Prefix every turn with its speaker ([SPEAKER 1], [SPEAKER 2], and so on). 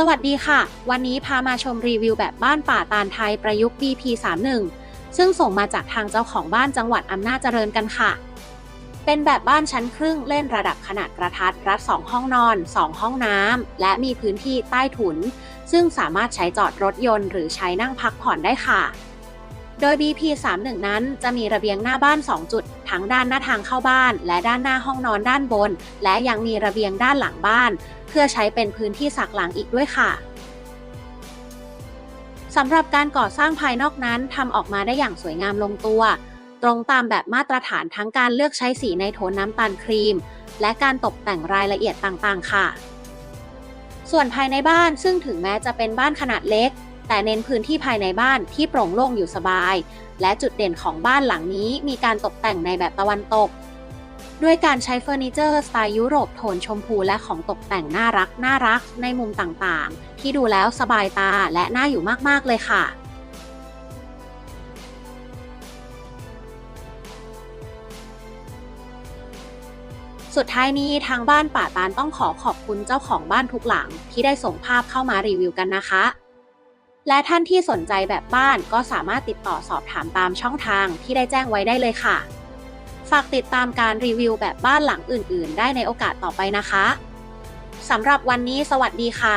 [SPEAKER 1] สวัสดีค่ะ วันนี้พามาชมรีวิวแบบบ้านป่าตาลไทยประยุกต์ BP31 ซึ่งส่งมาจากทางเจ้าของบ้านจังหวัดอำนาจเจริญกันค่ะ เป็นแบบบ้านชั้นครึ่งเล่นระดับขนาดกระทัดรัด 2 ห้องนอน 2 ห้องน้ำ และมีพื้นที่ใต้ถุน ซึ่งสามารถใช้จอดรถยนต์หรือใช้นั่งพักผ่อนได้ค่ะ โดย BP31 นั้นจะมีระเบียงหน้าบ้าน 2 จุด ทั้งด้านหน้าทางเข้าบ้าน และด้านหน้าห้องนอนด้านบน และยังมีระเบียงด้านหลังบ้าน เพื่อใช้เป็นพื้นที่สักหลังอีกด้วยค่ะสำหรับการก่อสร้างภายนอกนั้นทำออกมาได้อย่างสวยงามลงตัว ตรงตามแบบมาตรฐานทั้งการเลือกใช้สีในโทนน้ำตาลครีม และการตกแต่งรายละเอียดต่างๆ ค่ะ ส่วนภายในบ้านซึ่งถึงแม้จะเป็นบ้านขนาดเล็ก แต่เน้นพื้นที่ภายในบ้านที่โปร่งโล่งอยู่สบาย และจุดเด่นของบ้านหลังนี้มีการตกแต่งในแบบตะวันตก ด้วยการใช้เฟอร์นิเจอร์สไตล์ยุโรปโทนชมพูและของตกแต่งน่ารักน่ารักในมุมต่างๆ ที่ดูแล้วสบายตาและน่าอยู่มากๆเลยค่ะสุดท้ายนี้ทางบ้านป่าตาลต้องขอขอบคุณเจ้าของบ้านทุกหลังที่ได้ส่งภาพเข้ามารีวิวกันนะคะ และท่านที่สนใจแบบบ้านก็สามารถติดต่อสอบถามตามช่องทางที่ได้แจ้งไว้ได้เลยค่ะ ฝากติดตามการรีวิวแบบบ้านหลังอื่น ๆ ได้ในโอกาสต่อไปนะคะสำหรับวันนี้สวัสดีค่ะ